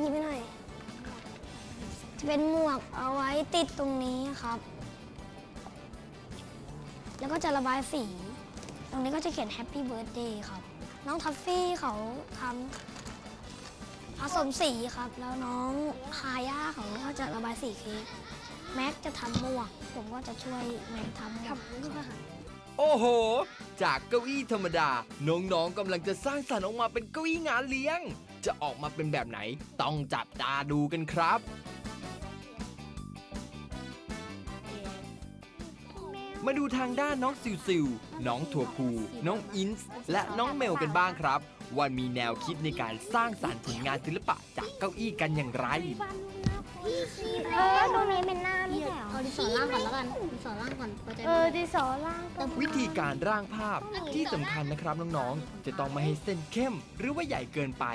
หยิบไปหน่อย จะเป็นหมวกเอาไว้ติดตรงนี้ครับ แล้วก็จะระบายสี ตรงนี้ก็จะเขียน Happy Birthday ครับ น้องทัฟฟี่เขาทำผสมสีครับ แล้วน้องฮาย่าเขาก็จะระบายสีเค้ก แม็กจะทำหมวก ผมก็จะช่วยแม็กทำหมวกครับโอ้โห จากเก้าอี้ธรรมดา น้องๆกำลังจะสร้างสรรค์ออกมาเป็นเก้าอี้งานเลี้ยง จะออกมาเป็นแบบไหน ต้องจับตาดูกันครับมาดูทางด้านน้องซิวซิว น้องถั่วพู น้องอินส์ และน้องเมลกันบ้างครับ ว่ามีแนวคิดในการสร้างสรรค์ผลงานศิลปะจากเก้าอี้กันอย่างไร เออตรงนี้เป็นหน้าไม่ใช่เหรอเอาดินสอล่างก่อนแล้วกันดินสอล่างก่อนพอใจเอไหมอดินสอล่างก็วิธีการร่างภาพที่สำคัญนะครับน้องๆ จะต้องไม่ให้เส้นเข้ม หรือว่าใหญ่เกินไป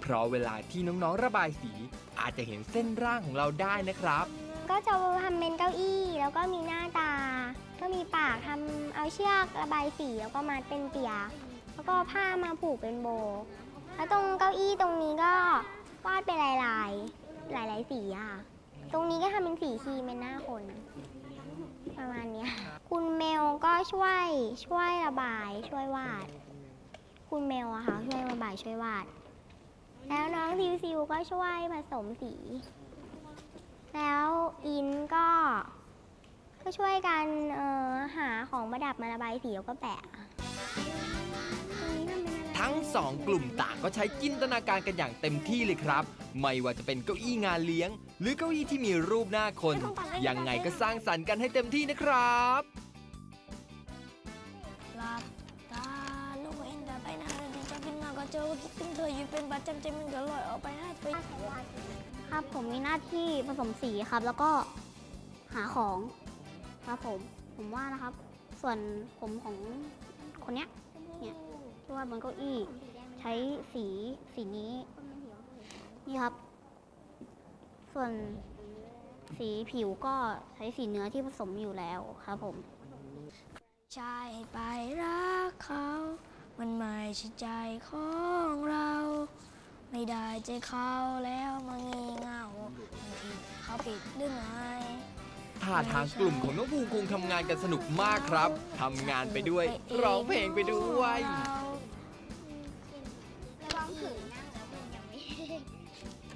เพราะเวลาที่น้องๆระบายสี อาจจะเห็นเส้นร่างของเราได้นะครับ ก็จะทำเป็นเก้าอี้ แล้วก็มีหน้าตา ก็มีปากทำเอาเชือกระบายสีแล้วก็มัดเป็นเปียกแล้วก็ผ้ามาผูกเป็นโบ แล้วตรงเก้าอี้ตรงนี้ก็วาดเป็นลายลายๆหลาย ๆ สีอะตรงนี้ก็ทำเป็นสีครีมเป็นหน้าคน ประมาณนี้คุณเมลก็ช่วยช่วยระบายช่วยวาด คุณเมลอะค่ะช่วยระบายช่วยวาด แล้วน้องซิวซิวก็ช่วยผสมสี แล้วอินก็ ก็ช่วยกันเอ่อหาของประดับมาระบายสีแล้วก็แปะตรงนี้ทำเป็นอะไรทั้งสองกลุ่มต่างก็ใช้จินตนาการกันอย่างเต็มที่เลยครับ ไม่ว่าจะเป็นเก้าอี้งานเลี้ยง หรือเก้าอี้ที่มีรูปหน้าคน ยังไงก็สร้างสรรค์กันให้เต็มที่นะครับ เจอว่าคิดถึงเธออยู่เป็นประจำใจมันก็ลอยออกไปให้ไปครับผมมีหน้าที่ผสมสีครับ แล้วก็หาของครับผมผมว่านะครับ ส่วนผมของคนเนี้ยเนี่ยที่ว่าบนเก้าอี้ ใช้สีสีนี้ นี่ครับ ส่วนสีผิวก็ใช้สีเนื้อที่ผสมอยู่แล้วครับผมใจไปรักเขา มันไม่ใช่ใจของเรา ไม่ได้ใจเขาแล้วมางี่เง่าบางทีเขาผิดหรือไงท่าทางกลุ่มของน้องภูคงทำงานกันสนุกมากครับทำงานไปด้วยร้องเพลงไปด้วย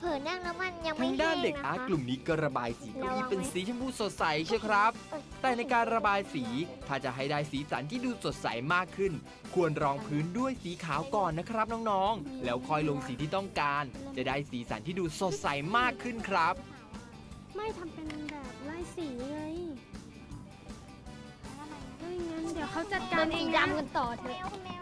เผือนั่งแล้วมันยังไม่ทางด้านเด็กแห้อาร์ตนะคะกลุ่มนี้ก็ระบายสีเก้าอี้เป็นสีชมพูสดใสใช่ครับ แต่ในการระบายสีถ้าจะให้ได้สีสันที่ดูสดใสมากขึ้น ควรรองพื้นด้วยสีขาวก่อนนะครับน้องๆ แล้วค่อยลงสีที่ต้องการ จะได้สีสันที่ดูสดใสมากขึ้นครับ ไม่ทำเป็นแบบไล่สีไงไม่งั้นเดี๋ยวเขาจัดการเองนะกันต่อเถแมอะ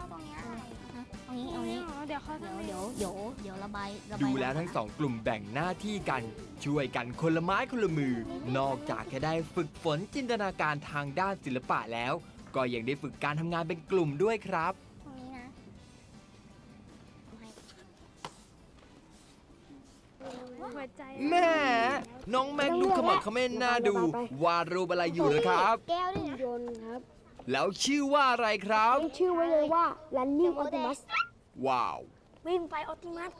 เอางี้เอางี้เดี๋ยวเขาเดี๋ยวเดี๋ยวเดี๋ยวเดี๋ยวระบายระบายดูแล้วทั้งสองกลุ่มแบ่งหน้าที่กัน ช่วยกันคนละไม้คนละมือ นอกจากจะได้ฝึกฝนจินตนาการทางด้านศิลปะแล้ว ก็ยังได้ฝึกการทำงานเป็นกลุ่มด้วยครับตรงนี้นะหัวใจแหม่น้องแม็กดูขมักเขม้นหน้าดู วาดรูปอะไรอยู่เหรอครับ แก้วด้วยนะยนต์ครับ แล้วชื่อว่าอะไรครับชื่อไว้เลยว่า running optimus ว้าว วิ่งไปออติมัส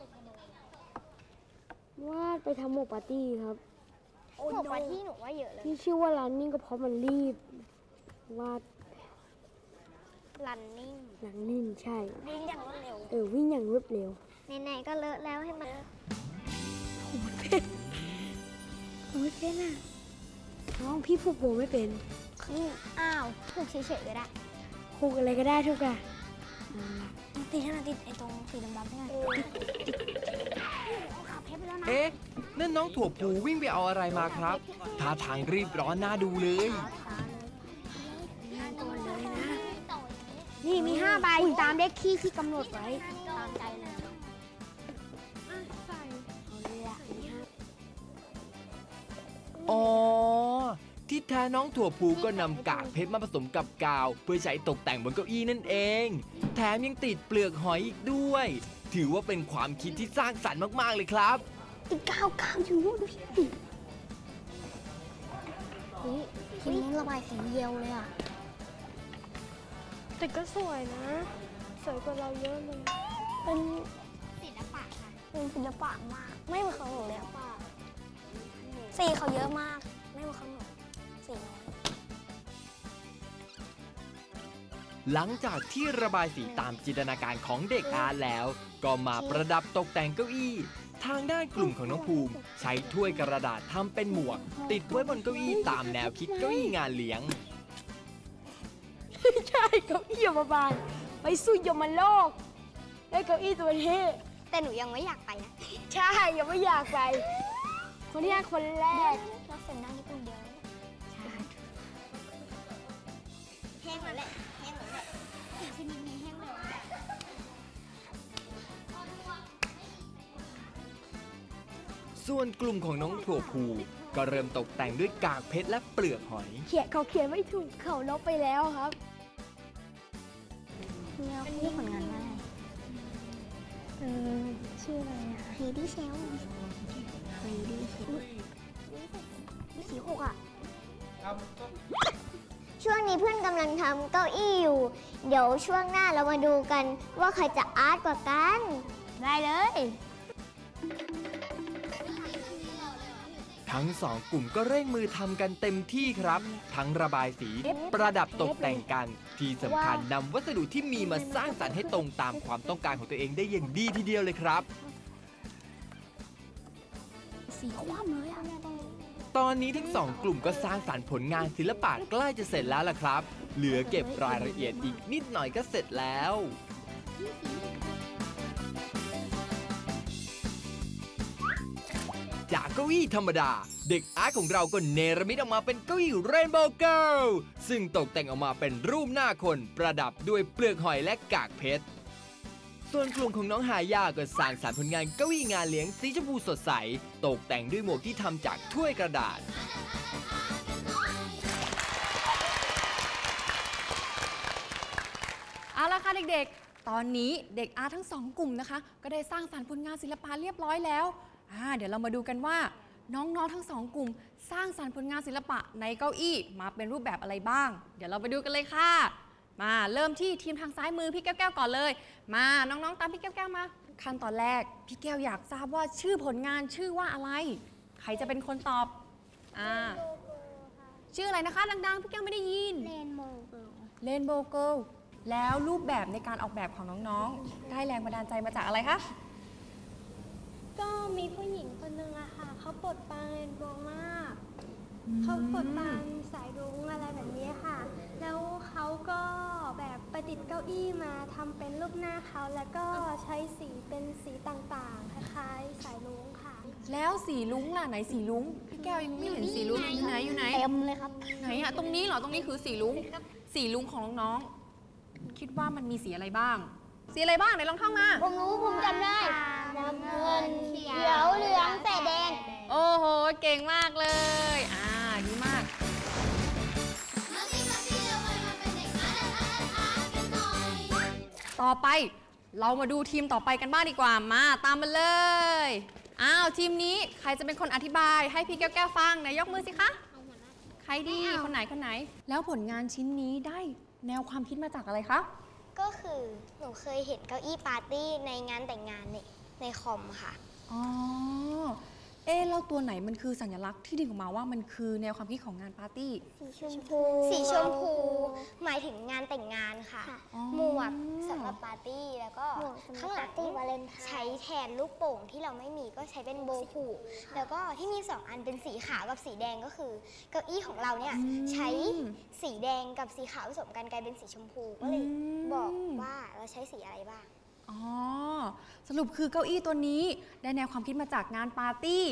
วาดไปทำหมกปาร์ตี้ครับ โอ้โหกว่าที่หนูว่าเยอะเลยที่ชื่อว่า running ก็เพราะมันรีบ วาด รันนิ่งหนังนิ่งใช่ วิ่งอย่างรวดเร็ว เออ วิ่งอย่างรวดเร็ว ไหนๆก็เลอะแล้วให้มันผมไม่เป็นอะน้องพี่ผูกโบไม่เป็น คืออ้าวผูกเฉยๆก็ได้ผูกอะไรก็ได้ทุกอย่างติดให้มันติดไอ้ตรงสีดำๆนี่ไงเอ๊ะนั่นน้องถั่วผูวิ่งไปเอาอะไรมาครับท่าทางรีบร้อนน่าดูเลย นี่มี5ใบตามเลขที่ที่กำหนดไว้ น้องถั่วผูก็นำกากเพชรมาผสมกับกาว เพื่อใช้ตกแต่งบนเก้าอี้นั่นเอง แถมยังติดเปลือกหอยอีกด้วย ถือว่าเป็นความคิดที่สร้างสรรค์มากๆเลยครับติดกาวกาวอยู่นู่นดูสิเฮ้ยทีนี้ระบายสีเดียวเลยอะ แต่ก็สวยนะ สวยกว่าเราเยอะเลย เป็นศิลปะค่ะเป็นศิลปะมาก ไม่เหมือนเขาบอกสีเขาเยอะมาก ไม่มีคำหน หลังจากที่ระบายสีตามจินตนาการของเด็กอาร์ตแล้ว ก็มาประดับตกแต่งเก้าอี้ ทางด้านกลุ่มของน้องภูมิ ใช้ถ้วยกระดาษทำเป็นหมวก ติดไว้บนเก้าอี้ตามแนวคิดเก้าอี้งานเลี้ยง ใช่เก้าอี้ยมบาลไปสู้ยมโลกได้เก้าอี้ตัวนี้ แต่หนูยังไม่อยากไปนะ ใช่ยังไม่อยากไป คนที่ห้าคนแรกเราเสียงดังที่กลุ่มเดียวแห้งแล้วแหละแห้งแล้วแหละอีก ชนิดนี้แห้งแล้วส่วนกลุ่มของน้องถั่วภูก็เริ่มตกแต่งด้วยกากเพชรและเปลือกหอย เขียนเขาเขียนไม่ถูกเขาลบไปแล้วครับแนวคู่ผลงานว่าอะไรเออชื่ออะไรอะเฮดี้เชลเรดี้เชฟสีหกอะ ช่วงนี้เพื่อนกำลังทำเก้าอี้อยู่ เดี๋ยวช่วงหน้าเรามาดูกันว่าใครจะอาร์ตกว่ากัน ได้เลย ทั้งสองกลุ่มก็เร่งมือทำกันเต็มที่ครับ ทั้งระบายสี ประดับตกแต่งกัน ที่สำคัญนำวัสดุที่มีมาสร้างสรรค์ให้ตรงตามความต้องการของตัวเองได้อย่างดีทีเดียวเลยครับ สีคว่ำเลยอะ ตอนนี้ทั้งสองกลุ่มก็สร้างสรรค์ผลงานศิลปะใกล้จะเสร็จแล้วล่ะครับ เหลือเก็บรายละเอียดอีกนิดหน่อยก็เสร็จแล้วจากเก้าอี้ธรรมดา เด็กอาร์ตของเราก็เนรมิตออกมาเป็นเก้าอี้เรนโบว์เกิลซึ่งตกแต่งออกมาเป็นรูปหน้าคนประดับด้วยเปลือกหอยและกากเพชร ส่วนกลุ่มของน้องหายาก็สร้างสรรค์ผลงานเก้าอี้งานเลี้ยงสีชมพูสดใส ตกแต่งด้วยหมวกที่ทำจากถ้วยกระดาษ เอาละค่ะเด็กๆ ตอนนี้เด็กอาร์ตทั้งสองกลุ่มนะคะ ก็ได้สร้างสรรค์ผลงานศิลปะเรียบร้อยแล้วอ่าเดี๋ยวเรามาดูกันว่า น้องๆทั้งสองกลุ่ม สร้างสรรค์ผลงานศิลปะในเก้าอี้มาเป็นรูปแบบอะไรบ้าง เดี๋ยวเราไปดูกันเลยค่ะ มาเริ่มที่ทีมทางซ้ายมือพี่แก้วๆก่อนเลย มาน้องๆตามพี่แก้วๆมาขั้นตอนแรก พี่แก้วอยากทราบว่าชื่อผลงานชื่อว่าอะไร ใครจะเป็นคนตอบอ่าชื่ออะไรนะคะดังๆพี่แก้วไม่ได้ยินเรนโบว์เกิลเ a นโบ w เกิลแล้วรูปแบบในการออกแบบของน้องๆ ได้แรงบันดาลใจมาจากอะไรคะก็มีผู้หญิงคนนึงอะค่ะเขาปลดปลานเรนโบว์มากเขาปลดปลานสายรุ้งอะไรแบบนี้ค่ะ แล้วเขาก็แบบประดิษฐ์เก้าอี้มาทำเป็นรูปหน้าเขาแล้วก็ใช้สีเป็นสีต่างๆ คล้ายๆ สายรุ้งค่ะ แล้วสีลุ้งล่ะไหนสีลุ้งพี่แก้วยังไม่เห็นสีลุ้งอยู่ไหนอยู่ไหนเต็มเลยครับไหนอะตรงนี้เหรอตรงนี้คือสีลุ้งสีลุ้งของน้องๆคิดว่ามันมีสีอะไรบ้าง สีอะไรบ้างไหนลองท่องมา ผมรู้ผมจำได้น้ำเงินเขียวเหลืองแต่แดง โอ้โห เก่งมากเลย ต่อไปเรามาดูทีมต่อไปกันบ้างดีกว่ามาตามมาเลย อ้าวทีมนี้ใครจะเป็นคนอธิบาย ให้พี่แก้วๆฟังไหนยกมือสิคะ ใครดีคนไหนคนไหน แล้วผลงานชิ้นนี้ได้แนวความคิดมาจากอะไรคะ ก็คือหนูเคยเห็นเก้าอี้ปาร์ตี้ในงานแต่งงานในในคอมค่ะ อ๋อ เอ๊ะแล้วตัวไหนมันคือสัญลักษณ์ที่ดึงออกมาว่ามันคือแนวความคิดของงานปาร์ตี้ สีชมพู สีชมพู หมายถึงงานแต่งงานค่ะอ๋อหม วกสำหรับปาร์ตี้แล้วก็ข้างหลังใช้แทนลูกโป่งที่เราไม่มีก็ใช้เป็นโบว์ผูกแล้วก็ที่มีสองอันเป็นสีขาวกับสีแดงก็คือ เก้าอี้ของเราเนี่ยใช้สีแดงกับสีขาวผสมกันกลายเป็นสีชมพูก็เลยบอกว่าเราใช้สีอะไรบ้างอ๋อสรุปคือเก้าอี้ตัวนี้ได้แนวความคิดมาจากงานปาร์ตี้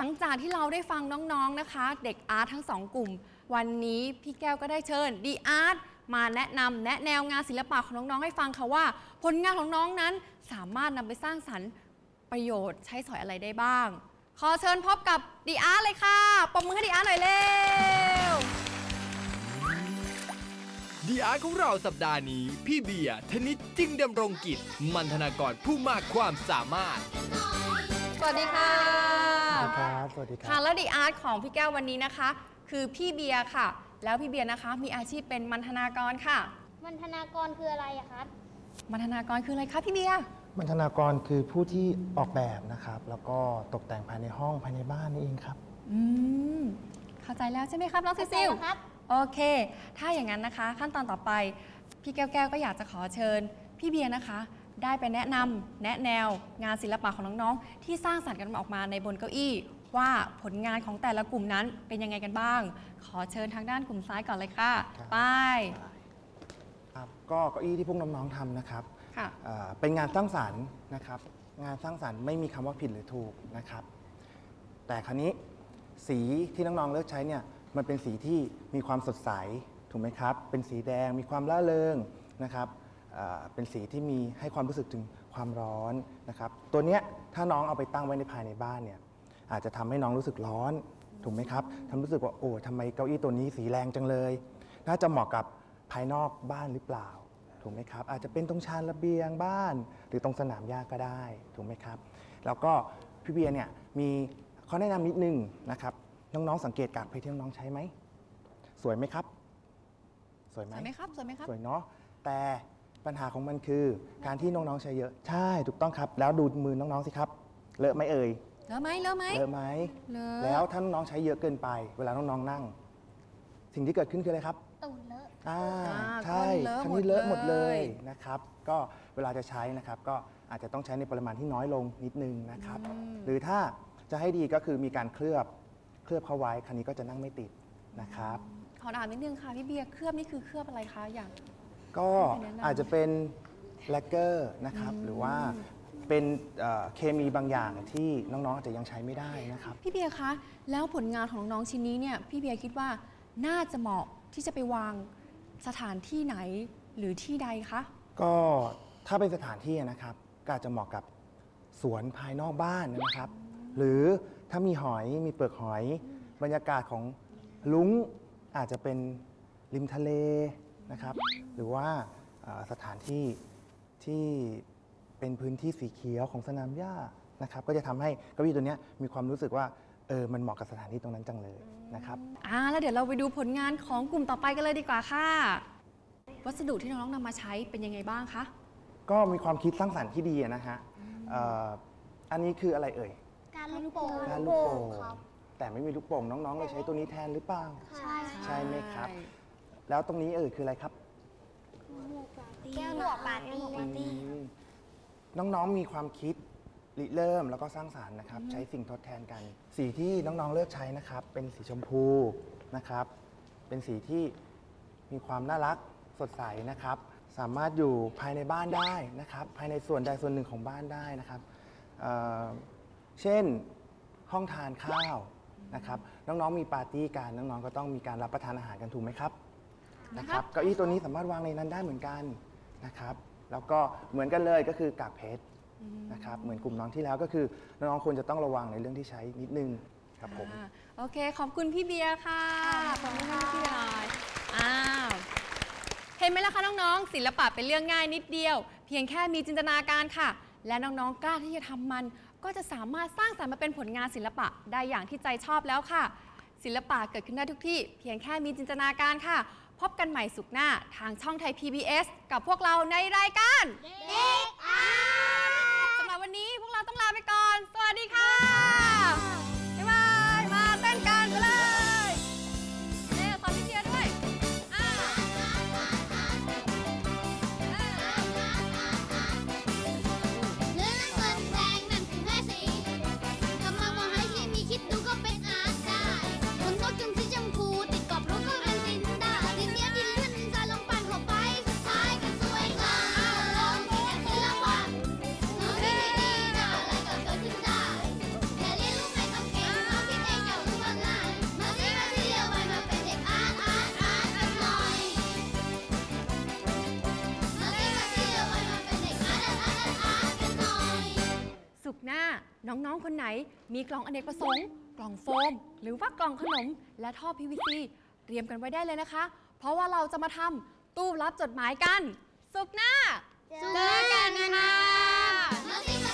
หลังจากที่เราได้ฟังน้องๆนะคะ เด็กอาร์ตทั้งสองกลุ่ม วันนี้พี่แก้วก็ได้เชิญดีอาร์ตมาแนะนำแนะแนวงานศิลปะของน้องๆให้ฟังค่ะว่า ผลงานของน้องนั้นสามารถนำไปสร้างสรรค์ประโยชน์ใช้สอยอะไรได้บ้าง ขอเชิญพบกับดีอาร์ตเลยค่ะปรบมือให้ดีอาร์ตหน่อยเร็วดีอาร์ของเราสัปดาห์นี้ พี่เบียร์ธนิตจึงดำรงกิจ มันธนากรผู้มากความสามารถ สวัสดีค่ะสวัส ดีครับสวัสดีคค่ะรับแล้วดีอาร์ตของพี่แก้ววันนี้นะคะ คือพี่เบียร์ค่ะ แล้วพี่เบียร์นะคะ มีอาชีพเป็นมันธนากรค่ะมันธนากรคืออะไรอะครับบรรณาการคืออะไรคะพี่เบียร์บรรณาการคือผู้ที่ออกแบบนะครับ แล้วก็ตกแต่งภายในห้องภายในบ้านนี่เองครับ อืมเข้าใจแล้วใช่ไหมครับน้องซิซิลโอเค ถ้าอย่างนั้นนะคะ ขั้นตอนต่อไป พี่แก้วแก้วก็อยากจะขอเชิญ พี่เบียร์นะคะ ได้ไปแนะนำแนะแนวงานศิลปะของน้องๆ ที่สร้างสรรค์กันออกมาในบนเก้าอี้ ว่าผลงานของแต่ละกลุ่มนั้นเป็นยังไงกันบ้าง ขอเชิญทางด้านกลุ่มซ้ายก่อนเลยค่ะครับไปครับก็เก้าอี้ที่พวกน้องๆทำนะครับค่ะอ่าเป็นงานสร้างสรรค์นะครับ งานสร้างสรรค์ไม่มีคำว่าผิดหรือถูกนะครับ แต่คราวนี้สีที่น้องๆเลือกใช้เนี่ยมันเป็นสีที่มีความสดใสถูกไหมครับ เป็นสีแดงมีความร่าเริงนะครับอ่า เป็นสีที่มีให้ความรู้สึกถึงความร้อนนะครับตัวเนี้ยถ้าน้องเอาไปตั้งไว้ในภายในบ้านเนี่ยอาจจะทำให้น้องรู้สึกร้อนถูกไหมครับทำรู้สึกว่าโอ้ทำไมเก้าอี้ตัวนี้สีแรงจังเลย น่าจะเหมาะกับภายนอกบ้านหรือเปล่าถูกไหมครับ อาจจะเป็นตรงชานระเบียงบ้าน หรือตรงสนามหญ้าก็ได้ถูกไหมครับ แล้วก็พี่เบียร์เนี่ยมีข้อแนะนำนิดนึงนะครับน้องๆสังเกตกากเพชรที่น้องๆใช้ไหมสวยไหมครับ สวยไหมสวยไหมครับสวยไหมครับสวยเนาะแต่ ปัญหาของมันคือ การที่น้องๆใช้เยอะ ใช่ถูกต้องครับ แล้วดูมือน้องๆสิครับ เลอะไหมเอ่ย เลอะไหมเลอะไหมเลอะไหมเลอะแล้วถ้าน้องๆใช้เยอะเกินไป เวลาน้องๆนั่ง สิ่งที่เกิดขึ้นคืออะไรครับตูนเลอะอ่าอ่าใช่ก้นเลอะคันนี้เลอะหหมมดดเลเลยยนะครับ ก็เวลาจะใช้นะครับก็อาจจะต้องใช้ในปริมาณที่น้อยลงนิดนึงนะครับ หรือถ้าจะให้ดีก็คือมีการเคลือบเคลือบเข้าไว้คันนี้ก็จะนั่งไม่ติดนะครับขอถามนิดนึงค่ะพี่เบียร์เคลือบนี่คือเคลือบอะไรคะอย่าง ก็ไม่แนะนำอาจจะเป็นแลกเกอร์นะครับ หรือว่าเป็นเอ่อเคมีบางอย่างที่น้องๆอาจจะยังใช้ไม่ได้นะครับ พี่เบียร์คะ แล้วผลงานของน้องๆชิ้นนี้เนี่ย พี่เบียร์คิดว่าน่าจะเหมาะที่จะไปวางสถานที่ไหนหรือที่ใดคะ ก็ถ้าเป็นสถานที่นะครับก็อาจจะเหมาะกับสวนภายนอกบ้านนะครับ หรือถ้ามีหอยมีเปลือกหอย บรรยากาศของลุงอาจจะเป็นริมทะเล นะครับ หรือว่าเอ่อสถานที่ที่เป็นพื้นที่สีเขียวของสนามหญ้านะครับ ก็จะทำให้เก้าอี้ตัวเนี้ยมีความรู้สึกว่าเออมันเหมาะกับสถานที่ตรงนั้นจังเลยนะครับอ่าแล้วเดี๋ยวเราไปดูผลงานของกลุ่มต่อไปกันเลยดีกว่าค่ะ วัสดุที่น้องๆนำมาใช้เป็นยังไงบ้างคะก็มีความคิดสร้างสรรค์ที่ดีนะฮะเอ่ออันนี้คืออะไรเอ่ยการลูกโป่งการลูกโป่งแต่ไม่มีลูกโป่งน้องๆเลยใช้ตัวนี้แทนหรือเปล่าใช่ใช่ไหมครับ แล้วตรงนี้เอ่ยคืออะไรครับแก้วหนวดปาร์ตี้อืมน้องๆมีความคิดริเริ่มแล้วก็สร้างสารรค์นะครับ ใช้สิ่งทดแทนกัน สีที่น้องๆเลือกใช้นะครับ เป็นสีชมพูนะครับ เป็นสีที่มีความน่ารักสดใสนะครับ สามารถอยู่ภายในบ้านได้นะครับ ภายในส่วนใดส่วนหนึ่งของบ้านได้นะครับเอ่อเช่นห้องทานข้าวนะครับ น้องๆมีปาร์ตี้กันน้องๆก็ต้องมีการรับประทานอาหารกันถูกไหมครับ นะครับเก้าอี้ตัวนี้สามารถวางในนั้นได้เหมือนกันนะครับ แล้วก็เหมือนกันเลยก็คือกากเพชรนะครับเหมือนกลุ่มน้องที่แล้วก็คือน้องๆควรจะต้องระวังในเรื่องที่ใช้นิดนึงครับผมอ่าโอเค ขอบคุณพี่เบียร์ค่ะขอบคุณพี่เบียร์หน่อยอ้าวเห็นไหมล่ะคะน้องๆศิลปะเป็นเรื่องง่ายนิดเดียว เพียงแค่มีจินตนาการค่ะ และน้องๆกล้าที่จะทำมัน ก็จะสามารถสร้างสรรค์มาเป็นผลงานศิลปะได้อย่างที่ใจชอบแล้วค่ะ ศิลปะเกิดขึ้นได้ทุกที่ เพียงแค่มีจินตนาการค่ะ พบกันใหม่สุขหน้าทางช่องไทย PBS กับพวกเราในรายการเด็ก น้องๆ คนไหนมีกล่องอเนกประสงค์ กล่องโฟม หรือว่ากล่องขนม และท่อ PVC เตรียมกันไว้ได้เลยนะคะ เพราะว่าเราจะมาทำตู้รับจดหมายกัน สุขหน้า เจอกันค่ะคะ